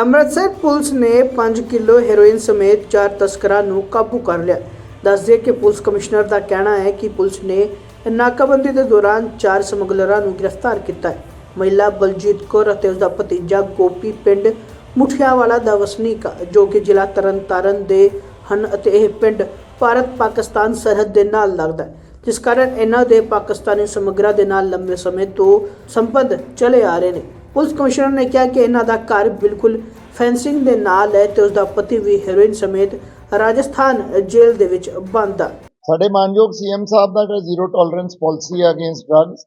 Amritsar police ਨੇ 5 kilo heroin ਸਮੇਤ ਚਾਰ ਤਸਕਰਾਂ ਨੂੰ ਕਾਬੂ ਕਰ ਲਿਆ। ਦੱਸਦੇ ਕਿ ਪੁਲਿਸ ਕਮਿਸ਼ਨਰ ਦਾ ਕਹਿਣਾ ਹੈ ਕਿ ਪੁਲਿਸ ਨੇ ਨਾਕਾਬੰਦੀ ਦੇ ਦੌਰਾਨ ਚਾਰ ਸਮਗਲਰਾਂ ਨੂੰ ਗ੍ਰਿਫਤਾਰ ਕੀਤਾ ਹੈ। ਮਹਿਲਾ ਬਲਜੀਤ ਕੌਰ ਅਤੇ ਉਸ ਦਾ ਭਤੀਜਾ ਗੋਪੀ ਪਿੰਡ ਮੁਠਿਆਵਾਲਾ ਦਾ ਵਸਨੀਕ ਆ, ਜੋ ਕਿ ਜ਼ਿਲ੍ਹਾ ਤਰਨਤਾਰਨ ਦੇ ਹਨ ਅਤੇ ਇਹ ਪਿੰਡ ਭਾਰਤ ਪਾਕਿਸਤਾਨ ਸਰਹੱਦ ਦੇ ਨਾਲ ਲੱਗਦਾ ਹੈ ਜਿਸ ਕਾਰਨ ਇਹਨਾਂ ਦੇ ਪਾਕਿਸਤਾਨੀ ਸਮਗਰਾਂ ਦੇ ਨਾਲ ਲੰਬੇ ਸਮੇਂ ਤੋਂ ਸੰਬੰਧ ਚਲੇ ਆ ਰਹੇ ਨੇ। ਪੁਲਿਸ ਕਮਿਸ਼ਨਰ ਨੇ ਕਿਹਾ ਕਿ ਇਹਨਾਂ ਦਾ ਘਰ ਬਿਲਕੁਲ ਫੈਂਸਿੰਗ ਦੇ ਨਾਲ ਹੈ ਤੇ ਉਸ ਦਾ ਪਤੀ ਵੀ ਹੈਰੋਇਨ ਸਮੇਤ ਰਾਜਸਥਾਨ ਜੇਲ੍ਹ ਦੇ ਵਿੱਚ ਬੰਦ ਆ। ਸਾਡੇ ਮਾਨਯੋਗ ਸੀਐਮ ਸਾਹਿਬ ਦਾ ਜਿਹੜਾ ਜ਼ੀਰੋ ਟੋਲਰੈਂਸ ਪਾਲਿਸੀ ਹੈ ਅਗੇਂਸਟ ਡਰੱਗਸ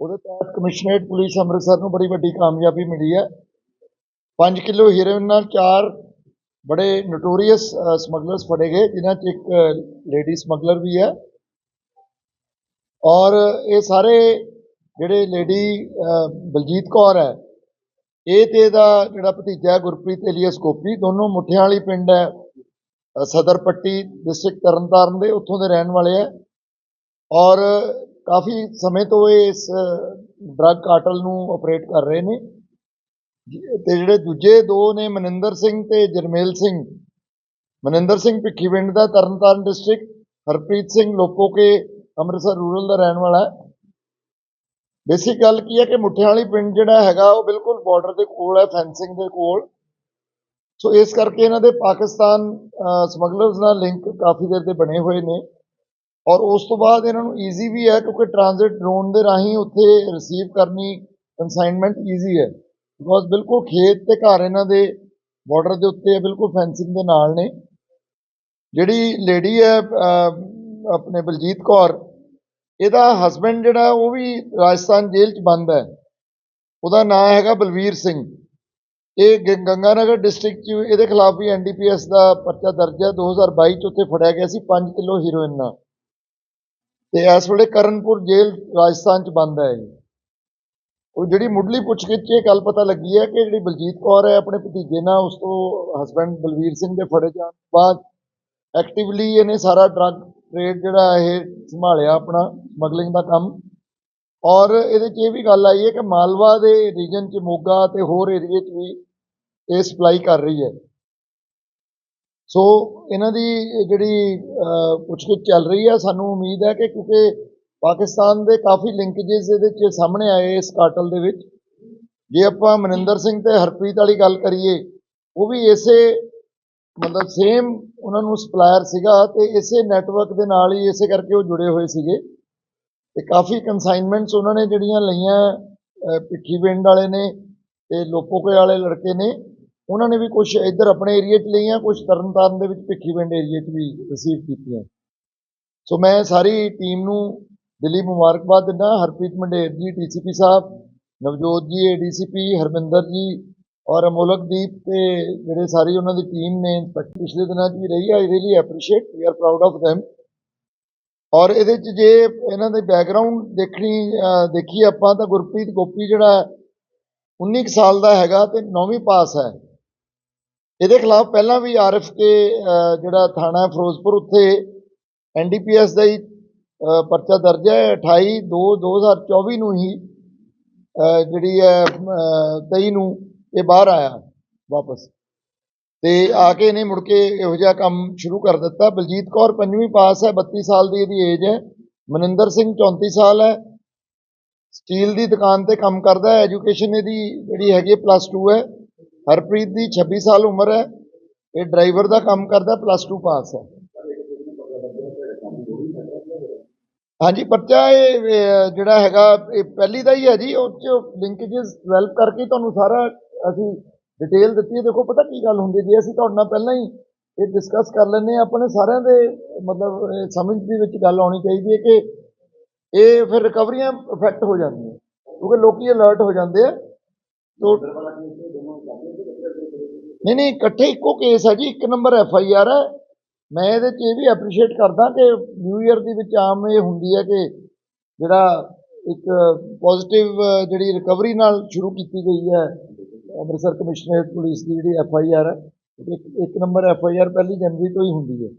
ਉਹਦੇ ਤਹਿਤ ਕਮਿਸ਼ਨਰੇਟ ਪੁਲਿਸ ਅੰਮ੍ਰਿਤਸਰ ਨੂੰ ਬੜੀ ਵੱਡੀ ਕਾਮਯਾਬੀ ਮਿਲੀ ਹੈ। 5 ਕਿਲੋ ਹੀਰੋਇਨ ਨਾਲ ਚਾਰ ਬੜੇ ਨੋਟੋਰੀਅਸ ਸਮਗਲਰਸ ਫੜੇ ਗਏ, ਜਿਨ੍ਹਾਂ 'ਚ ਇੱਕ ਲੇਡੀ ਸਮਗਲਰ ਵੀ ਹੈ। ਔਰ ਇਹ ਸਾਰੇ ਜਿਹੜੇ ਲੇਡੀ ਬਲਜੀਤ ਕੌਰ ਹੈ ਇਹ ਤੇ ਇਹਦਾ ਜਿਹੜਾ ਭਤੀਜਾ ਹੈ ਗੁਰਪ੍ਰੀਤ ਏਲੀਅਸ ਗੋਪੀ ਦੋਨੋਂ ਮੁੱਠਿਆਂ ਵਾਲੀ ਪਿੰਡ ਹੈ ਅ, ਸਦਰ ਪੱਟੀ ਡਿਸਟ੍ਰਿਕਟ ਤਰਨਤਾਰਨ ਦੇ ਉੱਥੋਂ ਦੇ ਰਹਿਣ ਵਾਲੇ ਹੈ। ਔਰ ਕਾਫੀ ਸਮੇਂ ਤੋਂ ਇਹ ਇਸ ਡਰੱਗ ਕਾਰਟਲ ਨੂੰ ਆਪਰੇਟ ਕਰ ਰਹੇ ਨੇ। ਜ- ਤੇ ਜਿਹੜੇ ਦੂਜੇ ਦੋ ਨੇ ਮਨਿੰਦਰ ਸਿੰਘ ਤੇ ਜਰਮੇਲ ਸਿੰਘ। ਮਨਿੰਦਰ ਸਿੰਘ ਭਿੱਖੀਵਿੰਡ ਦਾ ਤਰਨਤਾਰਨ ਡਿਸਟ੍ਰਿਕਟ ਹਰਪ੍ਰੀਤ ਸਿੰਘ ਲੋਪੋਕੇ ਅੰਮ੍ਰਿਤਸਰ ਰੂਰਲ ਦਾ ਰਹਿਣ ਵਾਲਾ ਹੈ। ਬੇਸਿਕ ਗੱਲ ਕੀ ਹੈ ਕਿ ਮੁੱਠਿਆਂ ਵਾਲੀ ਪਿੰਡ ਜਿਹੜਾ ਹੈਗਾ, ਉਹ ਬਿਲਕੁਲ ਬਾਰਡਰ ਦੇ ਕੋਲ ਹੈ ਫੈਂਸਿੰਗ ਦੇ ਕੋਲ। ਸੋ ਇਸ ਕਰਕੇ ਇਹਨਾਂ ਦੇ ਪਾਕਿਸਤਾਨ ਸਮਗਲਰਸ ਨਾਲ ਲਿੰਕ ਕਾਫੀ ਦੇਰ ਦੇ ਬਣੇ ਹੋਏ ਨੇ। ਔਰ ਉਸ ਤੋਂ ਬਾਅਦ ਇਹਨਾਂ ਨੂੰ ਈਜ਼ੀ ਵੀ ਹੈ, ਕਿਉਂਕਿ ਟ੍ਰਾਂਜ਼ਿਟ ਡਰੋਨ ਦੇ ਰਾਹੀਂ ਉੱਥੇ ਰਿਸੀਵ ਕਰਨੀ ਕਨਸਾਈਨਮੈਂਟ ਈਜ਼ੀ ਹੈ। ਬਿਕੋਜ਼ ਬਿਲਕੁਲ ਖੇਤ ਤੇ ਘਰ ਇਹਨਾਂ ਦੇ ਬਾਰਡਰ ਦੇ ਉੱਤੇ ਹੈ, ਬਿਲਕੁਲ ਫੈਂਸਿੰਗ ਦੇ ਨਾਲ ਨੇ। ਜਿਹੜੀ ਲੇਡੀ ਹੈ ਆਪਣੇ ਬਲਜੀਤ ਕੌਰ ਇਹਦਾ ਹਸਬੰਡ ਜਿਹੜਾ, ਉਹ ਵੀ ਰਾਜਸਥਾਨ ਜੇਲ੍ਹ 'ਚ ਬੰਦ ਹੈ। ਉਹਦਾ ਨਾਮ ਹੈਗਾ ਬਲਵੀਰ ਸਿੰਘ। ਇਹ ਗੰਗਾਨਗਰ ਡਿਸਟ੍ਰਿਕਟ 'ਚ ਇਹਦੇ ਖਿਲਾਫ ਵੀ ਐਨਡੀਪੀਐਸ ਦਾ ਪਰਚਾ ਦਰਜ ਹੈ। 2022 'ਚ ਉੱਥੇ ਫੜਿਆ ਗਿਆ ਸੀ 5 ਕਿਲੋ ਹੀਰੋਇਨ ਨਾਲ। ਤੇ ਇਸ ਵੇਲੇ ਕਰਨਪੁਰ ਜੇਲ੍ਹ ਰਾਜਸਥਾਨ 'ਚ ਬੰਦ ਹੈ ਇਹ। ਉਹ ਜਿਹੜੀ ਮੁੱਢਲੀ ਪੁੱਛਗਿੱਛ ਇਹ ਗੱਲ ਪਤਾ ਲੱਗੀ ਹੈ ਕਿ ਜਿਹੜੀ ਬਲਜੀਤ ਕੌਰ ਹੈ ਆਪਣੇ ਭਤੀਜੇ ਨਾਲ, ਉਸ ਤੋਂ ਹਸਬੰਡ ਬਲਵੀਰ ਸਿੰਘ ਦੇ ਫੜੇ ਜਾਣ ਤੋਂ ਬਾਅਦ ਐਕਟਿਵਲੀ ਇਹਨੇ ਸਾਰਾ ਡਰੱਗ ਟ੍ਰੇਡ ਜਿਹੜਾ ਇਹ ਸੰਭਾਲਿਆ ਆਪਣਾ ਸਮਗਲਿੰਗ ਦਾ ਕੰਮ। ਔਰ ਇਹਦੇ 'ਚ ਇਹ ਵੀ ਗੱਲ ਆਈ ਹੈ ਕਿ ਮਾਲਵਾ ਦੇ ਰੀਜਨ 'ਚ ਮੋਗਾ ਤੇ ਹੋਰ ਏਰੀਏ 'ਚ ਵੀ ਇਹ ਸਪਲਾਈ ਕਰ ਰਹੀ ਹੈ। ਸੋ ਇਹਨਾਂ ਦੀ ਜਿਹੜੀ ਪੁੱਛਗਿੱਛ ਚੱਲ ਰਹੀ ਹੈ। ਸਾਨੂੰ ਉਮੀਦ ਹੈ ਕਿ ਕਿਉਂਕਿ ਪਾਕਿਸਤਾਨ ਦੇ ਕਾਫੀ ਲਿੰਕੇजेस ਇਹਦੇ 'ਚ ਸਾਹਮਣੇ ਆਏ ਇਸ ਕਾਟਲ ਦੇ ਵਿੱਚ। ਜੇ ਆਪਾਂ ਮਨਿੰਦਰ ਸਿੰਘ ਤੇ ਹਰਪ੍ਰੀਤ ਵਾਲੀ ਗੱਲ ਕਰੀਏ, ਉਹ ਵੀ ਇਸੇ ਮਤਲਬ ਸੇਮ ਉਹਨਾਂ ਨੂੰ ਸਪਲਾਇਰ ਸੀਗਾ ਤੇ ਇਸੇ ਨੈਟਵਰਕ ਦੇ ਨਾਲ ਹੀ ਇਸੇ ਕਰਕੇ ਉਹ ਜੁੜੇ ਹੋਏ ਸੀਗੇ। ਤੇ ਕਾਫੀ ਕਨਸਾਈਨਮੈਂਟਸ ਉਹਨਾਂ ਨੇ ਜਿਹੜੀਆਂ ਲਈਆਂ ਅਹ, ਭਿੱਖੀਵਿੰਡ ਵਾਲੇ ਨੇ ਤੇ ਲੋਪੋਕੇ ਵਾਲੇ ਲੜਕੇ ਨੇ ਉਹਨਾਂ ਨੇ ਵੀ ਕੁਝ ਇੱਧਰ ਆਪਣੇ ਏਰੀਆ 'ਚ ਲਈਆਂ ਕੁਝ ਤਰਨਤਾਰਨ ਦੇ ਵਿੱਚ ਭਿੱਖੀਵਿੰਡ ਏਰੀਆ 'ਚ ਵੀ ਰਿਸੀਵ ਕੀਤੀਆਂ। ਸੋ ਮੈਂ ਸਾਰੀ ਟੀਮ ਨੂੰ ਦਿੱਲੀ ਮੁਬਾਰਕਬਾਦ ਦਿੰਦਾ ਹਰਪ੍ਰੀਤ ਮੰਡੇਰ ਜੀ ਡੀਸੀਪੀ ਸਾਹਿਬ ਨਵਜੋਤ ਜੀ ਏਡੀਸੀਪੀ ਹਰਮਿੰਦਰ ਜੀ ਔਰ ਅਮੋਲਕਦੀਪ ਤੇ ਜਿਹੜੇ ਸਾਰੀ ਉਹਨਾਂ ਦੀ ਟੀਮ ਨੇ ਇੰਸਪੈਕਟਰ ਪਿਛਲੇ ਦਿਨਾਂ 'ਚ ਵੀ ਰਹੀ I really appreciate we are proud of them. ਔਰ ਇਹਦੇ 'ਚ ਜੇ ਇਹਨਾਂ ਦੇ ਬੈਕਗ੍ਰਾਉਂਡ ਦੇਖਣੀ ਅਹ ਦੇਖੀ ਆਪਾਂ ਤਾਂ ਗੁਰਪ੍ਰੀਤ ਗੋਪੀ ਜਿਹੜਾ ਹੈ, 19 ਕੁ ਸਾਲ ਦਾ ਹੈਗਾ ਤੇ 9ਵੀਂ ਪਾਸ ਹੈ। ਇਹਦੇ ਖਿਲਾਫ ਪਹਿਲਾਂ ਵੀ ਆਰਐਫਕੇ ਜਿਹੜਾ ਥਾਣਾ ਫਿਰੋਜ਼ਪੁਰ ਉੱਥੇ ਐਨਡੀਪੀਐਸ ਦਾ ਹੀ ਪਰਚਾ ਦਰਜ ਹੈ। 28 2 2024 ਨੂੰ ਹੀ ਜਿਹੜੀ ਹੈ ਅਹ, 23 ਨੂੰ ਇਹ ਬਾਹਰ ਆਇਆ ਵਾਪਸ। ਤੇ ਆ ਕੇ ਇਹਨੇ ਮੁੜ ਕੇ ਇਹੋ ਜਿਹਾ ਕੰਮ ਸ਼ੁਰੂ ਕਰ ਦਿੱਤਾ। ਬਲਜੀਤ ਕੌਰ ਪੰਜਵੀਂ ਪਾਸ ਹੈ 32 ਸਾਲ ਦੀ ਇਹਦੀ ਏਜ ਹੈ। ਮਨਿੰਦਰ ਸਿੰਘ 34 ਸਾਲ ਹੈ। ਸਟੀਲ ਦੀ ਦੁਕਾਨ ਤੇ ਕੰਮ ਕਰਦਾ ਹੈ। ਐਜੂਕੇਸ਼ਨ ਇਹਦੀ ਜਿਹੜੀ ਹੈਗੀ ਪਲੱਸ 2 ਹੈ। ਹਰਪ੍ਰੀਤ ਦੀ 26 ਸਾਲ ਉਮਰ ਹੈ। ਇਹ ਡਰਾਈਵਰ ਦਾ ਕੰਮ ਕਰਦਾ ਪਲੱਸ 2 ਪਾਸ ਹੈ। ਹਾਂਜੀ, ਪਰਚਾ ਇਹ ਜਿਹੜਾ ਹੈਗਾ, ਇਹ ਪਹਿਲੀ ਦਾ ਹੀ ਹੈ ਜੀ। ਉਹ ਚ ਲਿੰਕੇजेस ਡਿਵੈਲਪ ਕਰਕੇ ਤੁਹਾਨੂੰ ਸਾਰਾ ਅਸੀਂ ਡਿਟੇਲ ਦਿੱਤੀ ਹੈ। ਦੇਖੋ, ਪਤਾ ਕੀ ਗੱਲ ਹੁੰਦੀ ਹੈ ਜੀ, ਅਸੀਂ ਤੁਹਾਡੇ ਨਾਲ ਪਹਿਲਾਂ ਹੀ ਇਹ ਡਿਸਕਸ ਕਰ ਲੈਂਦੇ ਹਾਂ। ਆਪਣੇ ਸਾਰਿਆਂ ਦੇ, ਮਤਲਬ ਸਮਝ ਦੇ ਵਿੱਚ ਗੱਲ ਆਉਣੀ ਚਾਹੀਦੀ ਹੈ ਕਿ ਇਹ ਫਿਰ ਰਿਕਵਰੀਆਂ ਇਫੈਕਟ ਹੋ ਜਾਂਦੀਆਂ ਕਿਉਂਕਿ ਲੋਕੀ ਅਲਰਟ ਹੋ ਜਾਂਦੇ ਆ। ਤੋ ਨਹੀਂ ਨਹੀਂ, ਇਕੱਠੇ ਇੱਕੋ ਕੇਸ ਹੈ ਜੀ। ਇੱਕ ਨੰਬਰ ਐਫ ਆਈ ਆਰ ਹੈ। ਮੈਂ ਇਹਦੇ 'ਚ ਇਹ ਵੀ ਐਪਰੀਸ਼ੀਏਟ ਕਰਦਾ ਕਿ ਨਿਊ ਇਅਰ ਦੇ ਵਿੱਚ ਆਮ ਇਹ ਹੁੰਦੀ ਹੈ ਕਿ ਜਿਹੜਾ ਇੱਕ ਪੋਜ਼ਿਟਿਵ ਜਿਹੜੀ ਰਿਕਵਰੀ ਨਾਲ ਸ਼ੁਰੂ ਕੀਤੀ ਗਈ ਹੈ। ਅੰਮ੍ਰਿਤਸਰ ਕਮਿਸ਼ਨਰੇਟ ਪੁਲਿਸ ਦੀ ਜਿਹੜੀ ਐਫ ਆਈ ਆਰ ਹੈ, ਇੱਕ ਇੱਕ ਨੰਬਰ ਐਫ ਆਈ ਆਰ ਪਹਿਲੀ ਜਨਵਰੀ ਤੋਂ ਹੀ ਹੁੰਦੀ ਹੈ।